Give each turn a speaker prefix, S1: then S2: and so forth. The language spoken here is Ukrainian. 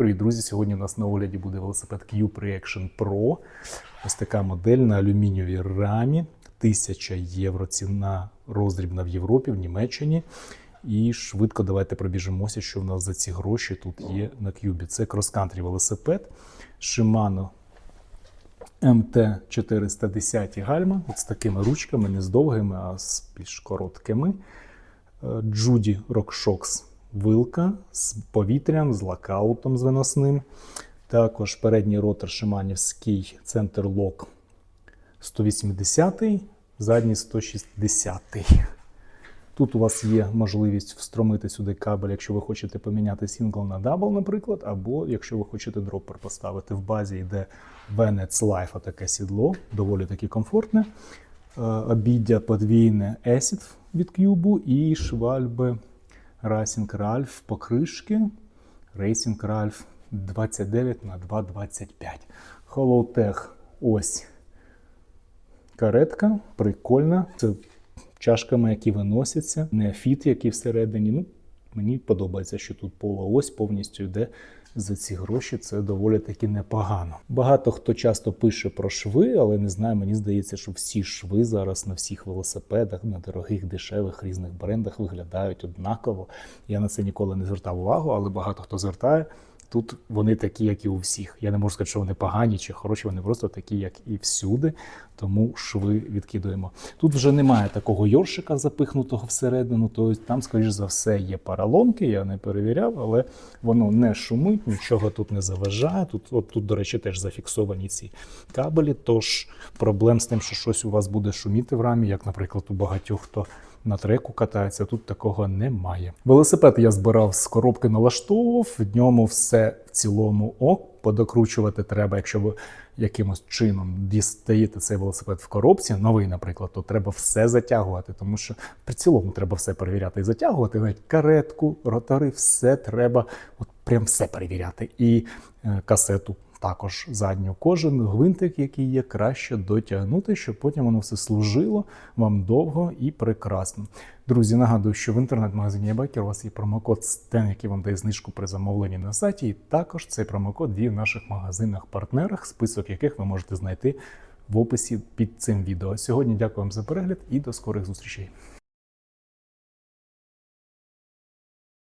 S1: Привіт, друзі! Сьогодні у нас на огляді буде велосипед Cube Reaction Pro. Ось така модель на алюмінієвій рамі. 1000 євро ціна роздрібна в Європі, в Німеччині. І швидко давайте пробіжимося, що в нас за ці гроші тут є на Cube. Це крос-кантрі велосипед Shimano MT410 гальма от з такими ручками, не з довгими, а з більш короткими. Джуді RockShox вилка з повітрям, з локаутом з виносним. Також передній ротор Шиманівський центр лок 180, задній 160. Тут у вас є можливість встромити сюди кабель, якщо ви хочете поміняти сингл на дабл, наприклад, або якщо ви хочете дроппер поставити. В базі йде Venets Life, таке сідло, доволі таки комфортне. Е, Обіддя подвійне Acid від Cube і швальби Racing Ralph покришки. Racing Ralph 29 на 2,25. Holotech ось каретка, прикольна. Це чашками, які виносяться, неофіт, який всередині. Ну, мені подобається, що тут пола ось повністю йде за ці гроші. Це доволі таки непогано. Багато хто часто пише про шви, але не знаю, мені здається, що всі шви зараз на всіх велосипедах, на дорогих, дешевих різних брендах виглядають однаково. Я на це ніколи не звертав увагу, але багато хто звертає. Тут вони такі, як і у всіх. Я не можу сказати, що вони погані чи хороші, вони просто такі, як і всюди. Тому шви відкидуємо. Тут вже немає такого йоршика запихнутого всередину. Тобто там, скоріш за все, є паралонки. Я не перевіряв, але воно не шумить, нічого тут не заважає. Тут, от тут, до речі, теж зафіксовані ці кабелі. Тож проблем з тим, що щось у вас буде шуміти в рамі, як, наприклад, у багатьох хто на треку катається, тут такого немає. Велосипед я збирав з коробки, налаштовував, в ньому все в цілому ок. Подокручувати треба, якщо ви якимось чином дістаєте цей велосипед в коробці, новий, наприклад, то треба все затягувати, тому що при цілому треба все перевіряти і затягувати. Навіть каретку, ротори, все треба, от прям все перевіряти. І е, касету також задню. Кожен гвинтик, який є, краще дотягнути, щоб потім воно все служило вам довго і прекрасно. Друзі, нагадую, що в інтернет-магазині eBiker у вас є промокод STEN, який вам дає знижку при замовленні на сайті. І також цей промокод діє в наших магазинах-партнерах, список яких ви можете знайти в описі під цим відео. Сьогодні дякую вам за перегляд і до скорих зустрічей.